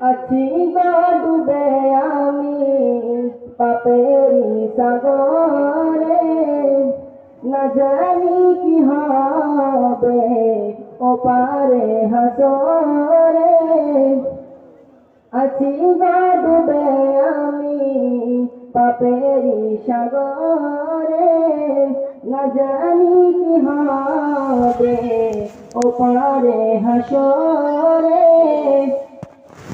আছি ডুবে আমি পাপেরি সাগরে। না জানি কি হবে ওপারে হাসরে। আছি ডুবে আমি পাপেরি সাগরে। না জানি কি হবে ওপারে হাসরে।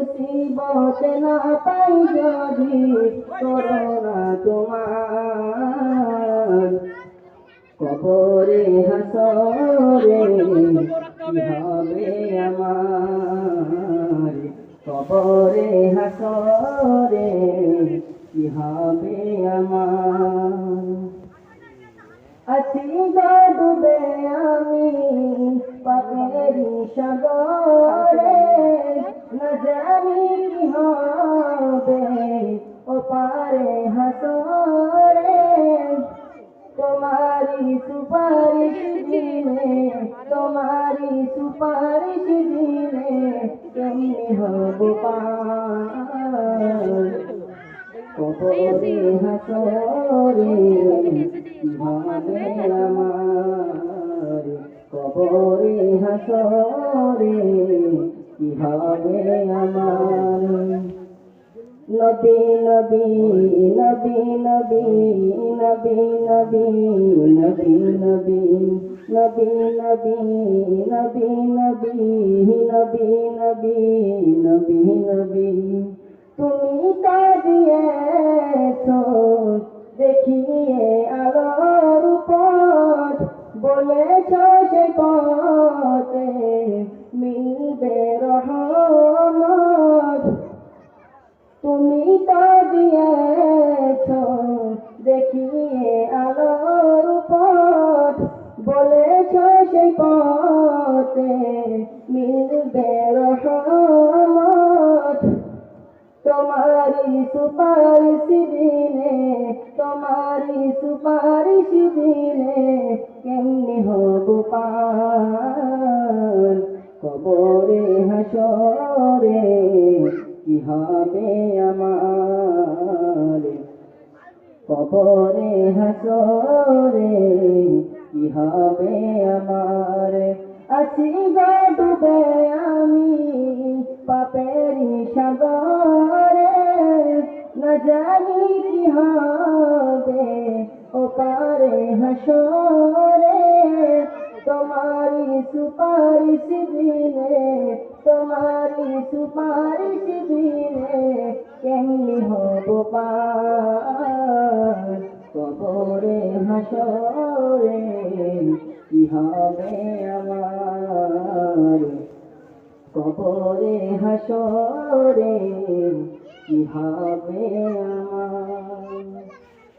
মুসিবতে না পাই যদি করোনা তোমার। কবরে হাসরে হবে আমার? কবরে হাসরে কি হবে আমার? আছি ডুবে আমি সাগরে না জানি কি হবে? ও পারে হাসরে তোমারি সুপারিশ দিলে তোমারি সুপারিশ দিলে কেমনি হব পার? কবরে হাসরে ভাবে আমার। কবরে হাসরে কি হবে আমার নবী নবী নবী নবী নবী নবী নবী নবী নবী নবী নবী নবী নবী নবী নবী নবী তুমি কাঁদিয়েছ দেখিয়ে বলেছ সে পথে মিলবে রহমত। তুমি তো দিয়েছ, দেখিয়ে আলোর পথ। বলেছ সেই পথে মিলবে রহমত। তোমারি সুপারিশ দিলে তোমারি সুপারিশ দিলে হবে আমার। কবরে হাসরে কি হবে আমার? আছি গো ডুবে আমি পাপেরি সাগরে। না জানি কি হবে ও পারে হাসরে। তোমারি সুপারিশ দিলে তোমারি সুপারিশ দিলে কেমনি হব কবরে হাসরে কি হবে আমার? কবরে হাসরে কি হবে আমার?